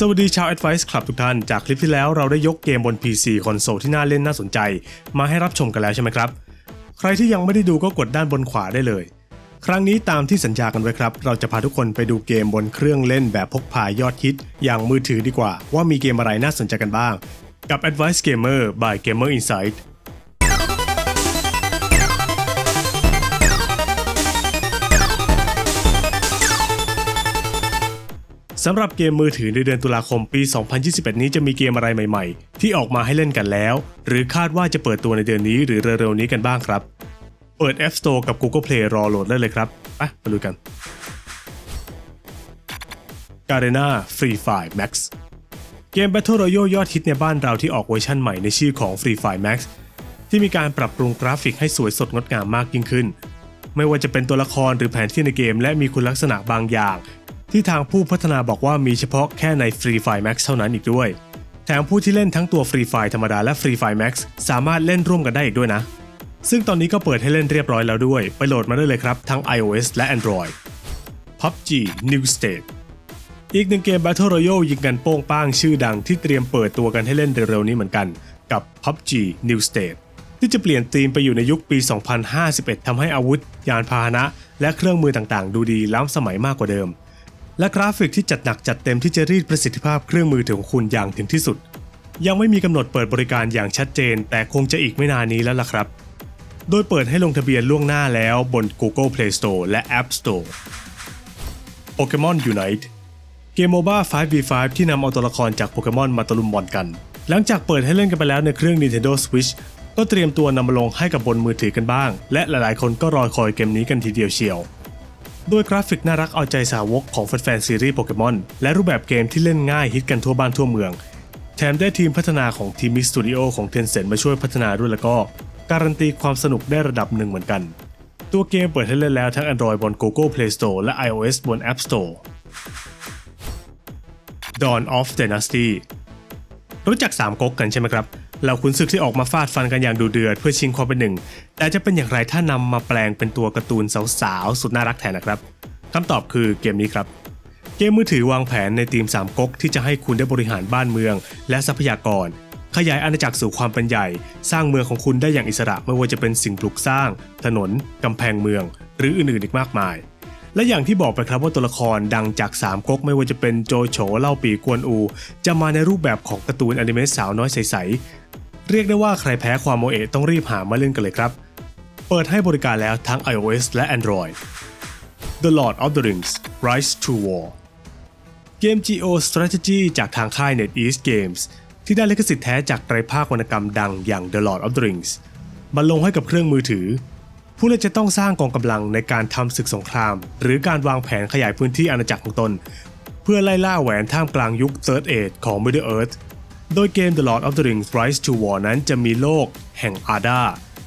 สวัสดีชาว Advice Club ทุกท่าน จากคลิปที่แล้วเราได้ยกเกมบน PC คอนโซลที่น่าเล่นน่าสนใจ มาให้รับชมกันแล้วใช่ไหมครับ ใครที่ยังไม่ได้ดูก็กดด้านบนขวาได้เลย ครั้งนี้ตามที่สัญญากันไว้ครับ เราจะพาทุกคนไปดูเกมบนเครื่องเล่นแบบพกพายอดฮิต อย่างมือถือดีกว่า ว่ามีเกมอะไรน่าสนใจกันบ้าง กับ Advice Gamer by Gamer Insight สำหรับเกมมือถือในเดือนตุลาคมปี 2021 นี้จะมีเกมอะไรใหม่ๆ ที่ออกมาให้เล่นกันแล้ว หรือคาดว่าจะเปิดตัวในเดือนนี้หรือเร็วๆนี้กันบ้างครับ เปิด App Store กับ Google Play รอโหลดได้เลยครับไปมาดูกัน Garena Free Fire Max เกม Battle Royale ยอดฮิตในบ้านเราที่ออกเวอร์ชั่นใหม่ในชื่อของ Free Fire Max ที่มีการปรับปรุงกราฟิกให้สวยสดงดงามมากยิ่งขึ้น ไม่ว่าจะเป็นตัวละครหรือแผนที่ในเกม และมีคุณลักษณะบางอย่าง ที่ทางผู้พัฒนาบอกว่ามีเฉพาะแค่ใน Free Fire Max เท่านั้นอีกด้วย แถมผู้ที่เล่นทั้งตัว Free Fire ธรรมดาและ Free Fire Max สามารถเล่นร่วมกันได้อีกด้วยนะ ซึ่งตอนนี้ก็เปิดให้เล่นเรียบร้อยแล้วด้วย ไปโหลดมาได้เลยครับ ทั้ง iOS และ Android PUBG New State อีกหนึ่งเกม Battle Royale ยิงกันโป้งป้างชื่อดังที่เตรียมเปิดตัวกันให้เล่นเร็วๆนี้เหมือนกัน กับ PUBG New State ที่จะเปลี่ยนธีมไปอยู่ในยุคปี 2051ทำให้อาวุธ ยานพาหนะ และเครื่องมือต่างๆ ดูดีล้ำสมัยมากกว่าเดิม และกราฟิกที่จัดหนักจัดเต็มที่จะรีดประสิทธิภาพเครื่องมือถือของคุณอย่างถึงที่สุด ยังไม่มีกำหนดเปิดบริการอย่างชัดเจน แต่คงจะอีกไม่นานนี้แล้วล่ะครับ โดยเปิดให้ลงทะเบียนล่วงหน้าแล้วบน Google Play Store และ App Store Pokemon Unite เกมโมบ้า 5v5 ที่นำเอาตัวละครจากโปเกมอนมาตะลุมบอลกัน หลังจากเปิดให้เล่นกันไปแล้วในเครื่อง Nintendo Switch ก็เตรียมตัวนำมาลงให้กับบนมือถือกันบ้าง และหลายๆ คนก็รอคอยเกมนี้กันทีเดียวเชียว ด้วยกราฟิกน่ารักเอาใจสาวกของแฟนๆซีรีส์โปเกมอนและรูปแบบเกมที่เล่นง่ายฮิตกันทั่วบ้านทั่วเมือง แถมได้ทีมพัฒนาของทีมิสตูดิโอของ Tencent มาช่วยพัฒนาด้วยแล้วก็ การันตีความสนุกได้ระดับหนึ่งเหมือนกัน ตัวเกมเปิดให้เล่นแล้วทั้ง Android บน Google Play Store และ iOS บน App Store Dawn of Dynasty รู้จักสามก๊กกันใช่ไหมครับ เราคุณศึกที่ออกมาฟาดฟันกันอย่างดูเดือดเพื่อชิงความเป็นหนึ่ง แต่จะเป็นอย่างไรถ้านำมาแปลงเป็นตัวการ์ตูนสาวๆ สุดน่ารักแทนนะครับคำตอบคือเกมนี้ครับ เกมมือถือวางแผนในทีมสามก๊กที่จะให้คุณได้บริหารบ้านเมือง และทรัพยากร ขยายอาณาจักรสู่ความเป็นใหญ่ สร้างเมืองของคุณได้อย่างอิสระไม่ว่าจะเป็นสิ่งปลูกสร้าง ถนนกำแพงเมือง หรืออื่นๆอีกมากมายและอย่างที่บอกไปครับว่าตัวละครดังจากสามก๊กไม่ว่าจะเป็นโจโฉเล่าปีกวนอู จะมาในรูปแบบของการ์ตูนอนิเมะสาวน้อยใสๆ เรียกได้ว่าใครแพ้ความโมเอะต้องรีบหามาเล่นกันเลยครับ เปิดให้บริการแล้วทั้ง iOS และ Android The Lord of the Rings Rise to War เกม Geo Strategy จากทางค่าย NetEase Games ที่ได้ลิขสิทธิ์แท้จากไตรภาควรรณกรรมดังอย่าง The Lord of the Rings มาลงให้กับเครื่องมือถือ ผู้เล่นจะต้องสร้างกองกำลังในการทำศึกสงคราม หรือการวางแผนขยายพื้นที่อาณาจักรของตน เพื่อไล่ล่าแหวนท่ามกลางยุค Third Age ของ Middle Earth โดยเกม The Lord of the Rings Rise to War นั้นจะมีโลกแห่งอาดา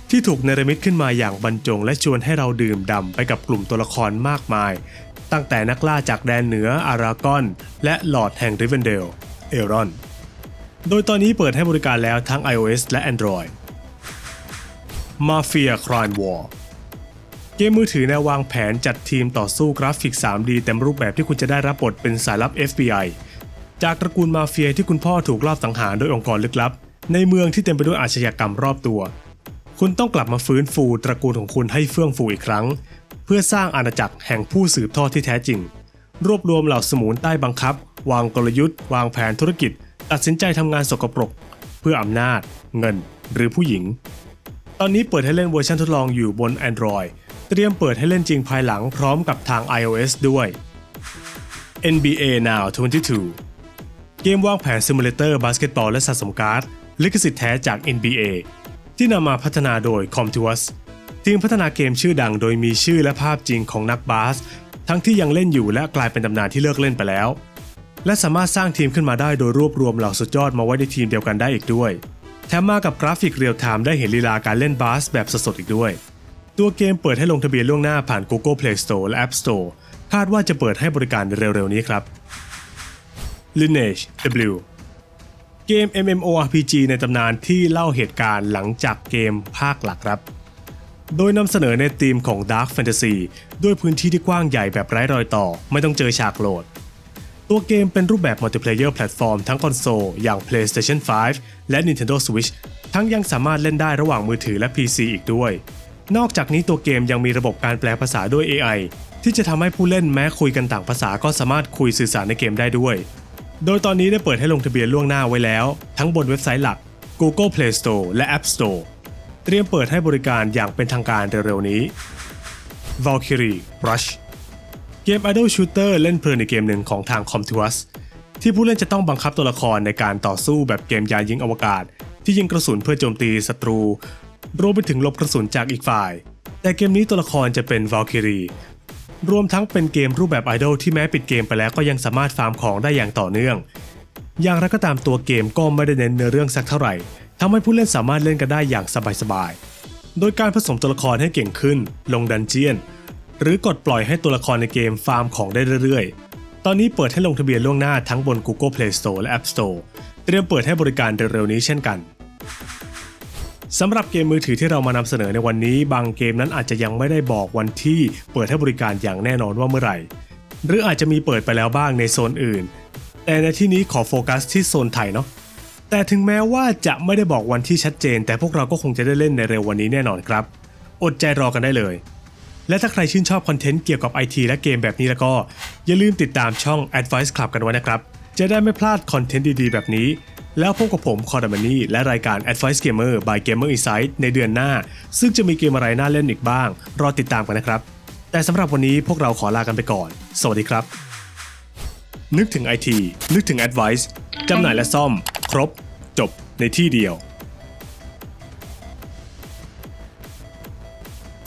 ที่ถูกเนรมิตขึ้นมาอย่างบรรจง และชวนให้เราดื่มด่ำไปกับกลุ่มตัวละครมากมาย ตั้งแต่นักล่าจากแดนเหนืออารากอน และหลอดแห่งริเวนเดลเอรอน โดยตอนนี้เปิดให้บริการแล้วทั้ง iOS และ Android Mafia Crime War เกมมือถือแนววางแผนจัดทีมต่อสู้กราฟิก 3D เต็มรูปแบบที่คุณจะได้รับบทเป็นสายลับ FBI จากตระกูลมาเฟียที่คุณพ่อถูกลอบสังหารโดยองค์กรลึกลับ ในเมืองที่เต็มไปด้วยอาชญากรรมรอบตัว คุณต้องกลับมาฟื้นฟูตระกูลของคุณให้เฟื่องฟูอีกครั้ง เพื่อสร้างอาณาจักรแห่งผู้สืบทอดที่แท้จริง รวบรวมเหล่าสมุนใต้บังคับ วางกลยุทธ์ วางแผนธุรกิจ ตัดสินใจทำงานสกปรก เพื่ออำนาจ เงิน หรือผู้หญิง ตอนนี้เปิดให้เล่นเวอร์ชันทดลองอยู่บน Android เตรียมเปิดให้เล่นจริงภายหลังพร้อมกับทาง iOS ด้วย NBA Now 22 เกมวางแผนซิมูเลเตอร์บาสเกตบอลและสะสมการ์ด ลิขสิทธิ์แท้จาก NBA ที่นำมาพัฒนาโดย Comtuous ทีมพัฒนาเกมชื่อดังโดยมีชื่อและภาพจริงของนักบาส ทั้งที่ยังเล่นอยู่และกลายเป็นตำนานที่เลิกเล่นไปแล้ว และสามารถสร้างทีมขึ้นมาได้โดยรวบรวมเหล่าสุดยอดมาไว้ในทีมเดียวกันได้อีกด้วย แถมมากับกราฟิกเรียลไทม์ได้เห็นลีลาการเล่นบาสแบบสดๆอีกด้วย ตัวเกมเปิดให้ลงทะเบียนล่วงหน้าผ่าน Google Play Store และ App Store คาดว่าจะเปิดให้บริการเร็วๆนี้ครับ Lineage W เกม MMORPG ในตำนานที่เล่าเหตุการณ์หลังจากเกมภาคหลักครับ โดยนำเสนอในธีมของ Dark Fantasy ด้วยพื้นที่ที่กว้างใหญ่แบบไร้รอยต่อ ไม่ต้องเจอฉากโหลด ตัวเกมเป็นรูปแบบมัลติเพลเยอร์แพลตฟอร์มทั้งคอนโซลอย่าง PlayStation 5 และ Nintendo Switch ทั้งยังสามารถเล่นได้ระหว่างมือถือและ PC อีกด้วย นอกจากนี้ตัวเกมยังมีระบบการแปลภาษาด้วย AI ที่จะทำให้ผู้เล่นแม้คุยกันต่างภาษาก็สามารถคุยสื่อสารในเกมได้ด้วย โดยตอนนี้ได้เปิดให้ลงทะเบียนล่วงหน้าไว้แล้ว ทั้งบนเว็บไซต์หลัก Google Play Store และ App Store เตรียมเปิดให้บริการอย่างเป็นทางการเร็วๆนี้ Valkyrie Rush เกม Idol Shooter เล่นเพลินในเกมหนึ่งของทาง c o m t u u s ที่ผู้เล่นจะต้องบังคับตัวละครในการต่อสู้แบบเกมยานยิงอวกาศ ที่ยิงกระสุนเพื่อโจมตีศัตรู รวมไปถึงลบกระสุนจากอีกฝ่าย แต่เกมนี้ตัวละครจะเป็น Valkyrie รวมทั้งเป็นเกมรูปแบบไอดอลที่แม้ปิดเกมไปแล้วก็ยังสามารถฟาร์มของได้อย่างต่อเนื่อง อย่างไรก็ตามตัวเกมก็ไม่ได้เน้นเนื้อเรื่องสักเท่าไหร่ทำให้ผู้เล่นสามารถเล่นกันได้อย่างสบายๆ โดยการผสมตัวละครให้เก่งขึ้น ลงดันเจียน หรือกดปล่อยให้ตัวละครในเกมฟาร์มของได้เรื่อยๆ ตอนนี้เปิดให้ลงทะเบียนล่วงหน้าทั้งบน Google Play Store และ App Store เตรียมเปิดให้บริการเร็วๆนี้เช่นกัน สำหรับเกมมือถือที่เรามานำเสนอในวันนี้ บางเกมนั้นอาจจะยังไม่ได้บอกวันที่เปิดให้บริการอย่างแน่นอนว่าเมื่อไหร่ หรืออาจจะมีเปิดไปแล้วบ้างในโซนอื่น แต่ในที่นี้ขอโฟกัสที่โซนไทยเนาะแต่ถึงแม้ว่าจะไม่ได้บอกวันที่ชัดเจน แต่พวกเราก็คงจะได้เล่นในเร็ววันนี้แน่นอนครับ อดใจรอกันได้เลย และถ้าใครชื่นชอบคอนเทนต์เกี่ยวกับ IT และเกมแบบนี้แล้วก็ อย่าลืมติดตามช่อง Advice Club กันไว้นะครับ จะได้ไม่พลาดคอนเทนต์ดีๆ แบบนี้ แล้วพบกับผมคอร์ดมันนี่และรายการ Advice Gamer by Gamer Insight ในเดือนหน้า ซึ่งจะมีเกมอะไรน่าเล่นอีกบ้าง รอติดตามกันนะครับ แต่สำหรับวันนี้พวกเราขอลากันไปก่อน สวัสดีครับ นึกถึงไอทีนึกถึง Advice จำหน่ายและซ่อม ครบ จบในที่เดียว